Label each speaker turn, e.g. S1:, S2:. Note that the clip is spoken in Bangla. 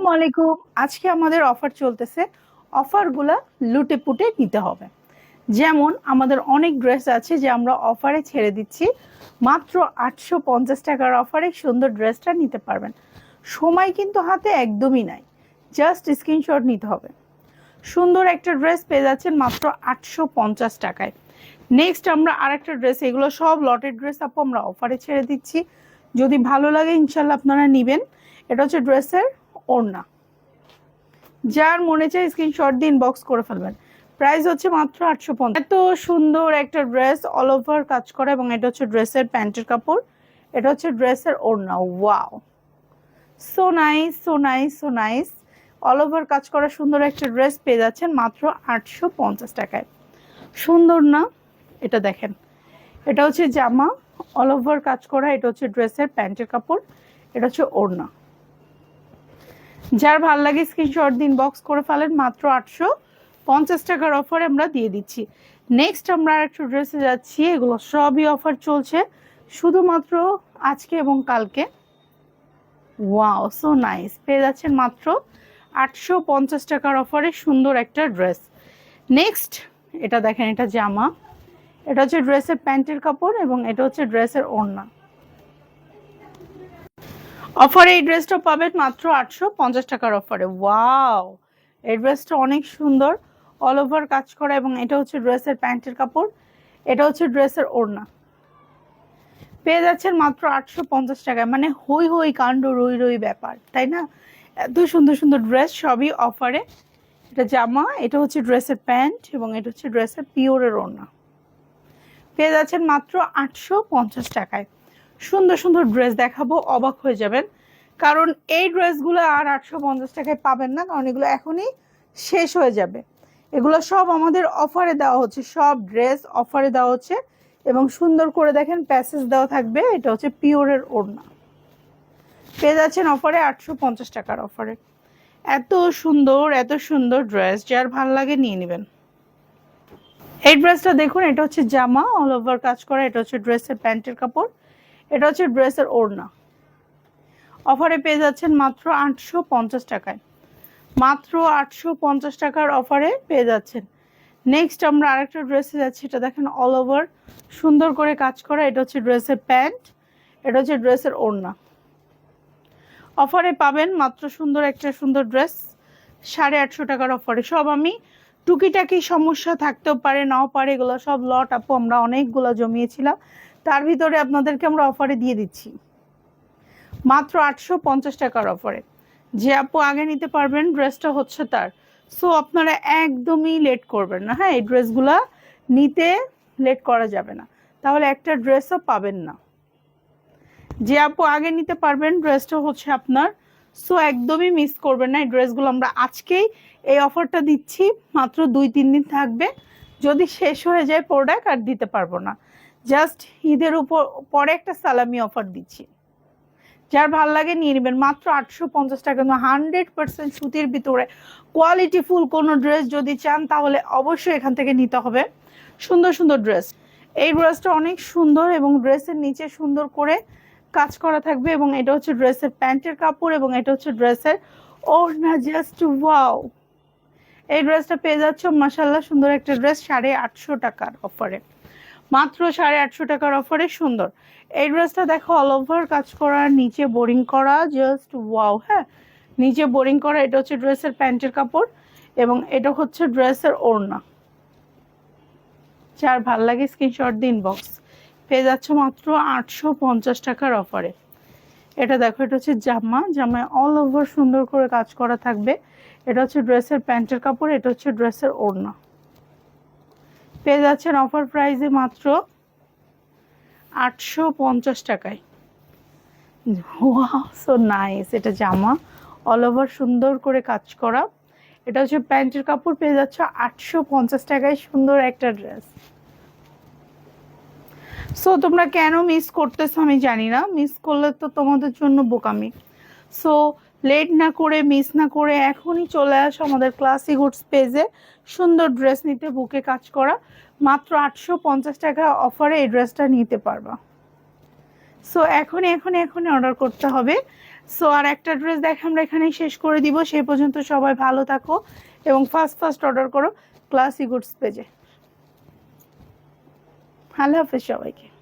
S1: আসসালামু আলাইকুম আজকে আমাদের অফার চলতেছে। অফারগুলা লুটে পুটে নিতে হবে। যেমন আমাদের অনেক ড্রেস আছে যে আমরা অফারে ছেড়ে দিচ্ছি। মাত্র আটশো পঞ্চাশ টাকার অফারে সুন্দর ড্রেসটা নিতে পারবেন। সময় কিন্তু হাতে একদমই নাই। জাস্ট স্ক্রিনশট নিতে হবে। সুন্দর একটা ড্রেস পেয়ে যাচ্ছেন মাত্র আটশো পঞ্চাশ টাকায়। নেক্সট আমরা আরেকটা ড্রেস এগুলো সব লটের ড্রেস আপু আমরা অফারে ছেড়ে দিচ্ছি। যদি ভালো লাগে ইনশাল্লাহ আপনারা নেবেন। এটা হচ্ছে ড্রেসের ওড়না যার মনে চায় স্ক্রিনশট দিন বক্স করে ফেলবেন। প্রাইস হচ্ছে মাত্র আটশো পঞ্চাশ। এত সুন্দর একটা ড্রেস অল ওভার কাজ করা এবং এটা হচ্ছে ড্রেসের প্যান্টের কাপড়। এটা হচ্ছে ড্রেসের ওড়না। Wow so nice so nice so nice all over কাজ করা সুন্দর একটা ড্রেস পেয়ে যাচ্ছেন মাত্র আটশো পঞ্চাশ টাকায়। সুন্দর না? এটা দেখেন। এটা হচ্ছে জামা। অল ওভার কাজ করা, এটা হচ্ছে ড্রেসের প্যান্টের কাপড়। এটা হচ্ছে ওড়না। যার ভালো লাগে স্ক্রিনশট দিন বক্স করে ফেলেন, মাত্র আটশো পঞ্চাশ টাকার অফার আমরা দিয়ে দিচ্ছি। নেক্সট আমরা আরেকটু ড্রেসে যাচ্ছি, এগুলো সবই অফার চলছে, শুধুমাত্র আজকে এবং কালকে। ওয়াও সো নাইস পেয়ে যাচ্ছেন মাত্র আটশো পঞ্চাশ টাকার অফারে সুন্দর একটা ড্রেস নেক্সট এটা দেখেন, এটা জামা। এটা হচ্ছে ড্রেসের প্যান্টের কাপড় এবং এটা হচ্ছে ড্রেসের ওড়না। অফারে এই ড্রেসটা পাবেন মাত্র আটশো পঞ্চাশ টাকার অফারে ওয়াও এই ড্রেসটা অনেক সুন্দর অল ওভার কাজ করা এবং এটা হচ্ছে ড্রেসের প্যান্টের কাপড়, এটা হচ্ছে ড্রেসের ওড়না। পেয়ে যাচ্ছেন মাত্র আটশো পঞ্চাশ টাকায় মানে হই হই কাণ্ড, রই রই ব্যাপার, তাই না? এত সুন্দর সুন্দর ড্রেস সবই অফারে এটা জামা, এটা হচ্ছে ড্রেসের প্যান্ট এবং এটা হচ্ছে ড্রেসের পিওরের ওড়না। পেয়ে যাচ্ছেন মাত্র আটশো পঞ্চাশ টাকায়। সুন্দর সুন্দর ড্রেস দেখাবো, অবাক হয়ে যাবেন। কারণ এই ড্রেসগুলো আর আটশো পঞ্চাশ টাকায় পাবেন না, কারণ এগুলো এখনই শেষ হয়ে যাবে। এগুলো সব আমাদের অফারে দেওয়া হচ্ছে, সব ড্রেস অফারে দেওয়া হচ্ছে। এবং সুন্দর করে দেখেন প্যাসেজ দেওয়া থাকবে, এটা হচ্ছে পিওরের ওড়না। পেয়ে যাচ্ছেন অফারে আটশো পঞ্চাশ টাকার অফারে এত সুন্দর এত সুন্দর ড্রেস যার ভালো লাগে নিয়ে নেবেন। এই ড্রেসটা দেখুন, এটা হচ্ছে জামা অল ওভার কাজ করা, এটা হচ্ছে ড্রেসের প্যান্টের কাপড়। এটা হচ্ছে ড্রেসের ওড়না। অফারে পেয়ে যাচ্ছেন মাত্র আটশো পঞ্চাশ টাকায়। মাত্র আটশো পঞ্চাশ টাকার অফারে পেয়ে যাচ্ছেন। নেক্সট আমরা আরেকটা ড্রেসে যাচ্ছি, এটা দেখেন অল ওভার সুন্দর করে কাজ করা, এটা হচ্ছে ড্রেসের প্যান্ট, এটা হচ্ছে ড্রেসের ওড়না। অফারে পাবেন মাত্র সুন্দর একটা সুন্দর ড্রেস, সাড়ে আটশো টাকার অফারে। সব আমি টুকিটাকি সমস্যা থাকতেও পারে, নাও পারে, এগুলো সব লট, আপু, আমরা অনেকগুলো জমিয়েছিলাম। তার ভিতরে আপনাদেরকে আমরা অফারে দিয়ে দিচ্ছি। মাত্র আটশো পঞ্চাশ টাকার অফারে যে আপু আগে নিতে পারবেন ড্রেসটা হচ্ছে তার। সো আপনারা একদমই লেট করবেন না। হ্যাঁ এই ড্রেসগুলা নিতে লেট করা যাবে না। তাহলে একটা ড্রেসও পাবেন না। যে আপু আগে নিতে পারবেন ড্রেসটা হচ্ছে আপনার। সো একদমই মিস করবেন না। এই ড্রেসগুলো আমরা আজকেই এই অফারটা দিচ্ছি। মাত্র দুই তিন দিন থাকবে। যদি শেষ হয়ে যায় প্রোডাক্ট আর দিতে পারব না। জাস্ট ঈদের উপর, পরে একটা সালামি অফার দিচ্ছি। যার ভালো লাগে নিয়ে নেবেন। মাত্র আটশো পঞ্চাশ টাকা কিন্তু হান্ড্রেড পার্সেন্ট সুতির ভিতরে কোয়ালিটি ফুল কোনো ড্রেস যদি চান, তাহলে অবশ্যই এখান থেকে নিতে হবে। সুন্দর সুন্দর ড্রেস এই ড্রেসটা অনেক সুন্দর এবং ড্রেসের নিচে সুন্দর করে কাজ করা থাকবে এবং এটা হচ্ছে ড্রেসের প্যান্টের কাপড় এবং এটা হচ্ছে ড্রেসের ওড়না। জাস্ট ওয়াও এই ড্রেসটা পেয়ে যাচ্ছ মাসাল্লাহ সুন্দর একটা ড্রেস সাড়ে আটশো টাকার অফারে মাত্র সাড়ে আটশো টাকার অফারে সুন্দর। এই ড্রেসটা দেখো অল ওভার কাজ করা, নিচে বোরিং করা জাস্ট ওয়াও হ্যাঁ? নিচে বোরিং করা, এটা হচ্ছে ড্রেসের প্যান্টের কাপড় এবং এটা হচ্ছে ড্রেসের ওড়না। যার ভালো লাগে স্ক্রিনশট দিন বক্স পেয়ে যাচ্ছ মাত্র আটশো পঞ্চাশ টাকার অফারে এটা দেখো, এটা হচ্ছে জামা। জামায় অল ওভার সুন্দর করে কাজ করা থাকবে। এটা হচ্ছে ড্রেসের প্যান্টের কাপড়, এটা হচ্ছে ড্রেসের ওড়না। পেয়ে যাচ্ছেন অফার প্রাইসে মাত্র আটশো পঞ্চাশ টাকায়। সো নাইস এটা জামা। অল ওভার সুন্দর করে কাজ করা। এটা হচ্ছে প্যান্টের কাপড়, পেয়ে যাচ্ছ আটশো পঞ্চাশ টাকায় সুন্দর একটা ড্রেস সো তোমরা কেন মিস করতেছো আমি জানি না। মিস করলে তো তোমাদের জন্য বোকামি। সো লেট না করে, মিস না করে এখনই চলে আসো আমাদের ক্লাসি গুডস পেজে সুন্দর ড্রেস নিতে, বুকে কাজ করা। মাত্র আটশো পঞ্চাশ টাকা অফারে এই ড্রেসটা নিতে পারবা। সো এখনই এখনই এখনই অর্ডার করতে হবে। সো আর একটা ড্রেস দেখে আমরা এখানেই শেষ করে দিব। সেই পর্যন্ত সবাই ভালো থাকো এবং ফার্স্ট ফার্স্ট অর্ডার করো ক্লাসি গুডস পেজে আল্লাহ হাফেজ সবাইকে।